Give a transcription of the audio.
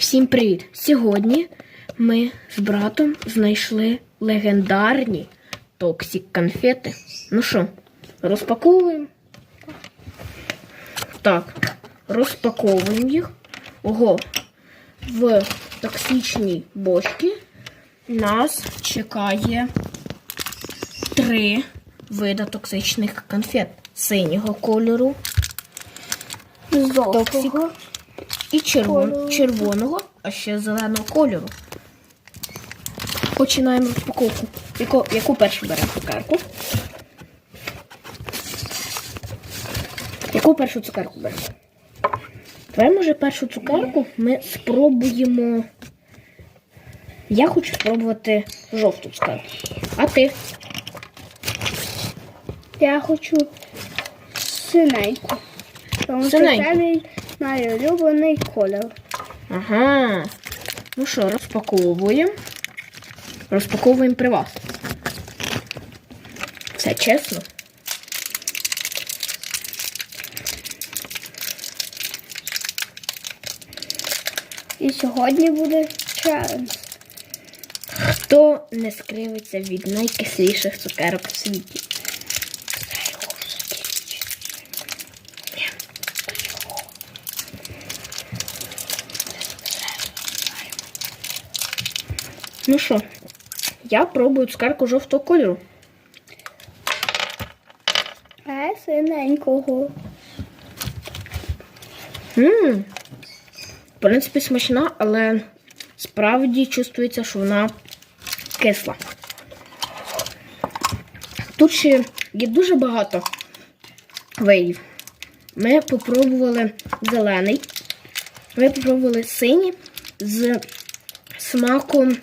Всім привіт! Сьогодні ми з братом знайшли легендарні токсик конфети. Ну що, розпаковуємо? Так, розпаковуємо їх. Ого, в токсичній бочці нас чекає три вида токсичних конфет синього кольору, Жовтого. І червон, червоного, а ще зеленого кольору. Починаємо розпаковку. Яку, яку першу беремо цукерку? Яку першу цукерку беремо? Давай, може, першу цукерку ми спробуємо. Я хочу спробувати жовту цукерку. А ти? Я хочу синеньку. Тому що це мій найулюблений колір. Ага. Ну що, розпаковуємо. Розпаковуємо при вас. Все чесно. І сьогодні буде челендж. Хто не скривиться від найкисліших цукерок в світі? Ну що, я пробую цукерку жовтого кольору. А синенького. Ммм. В принципі, смачна, але справді чувствується, що вона кисла. Тут ще є дуже багато видів. Ми попробували зелений, ми попробували синій з смаком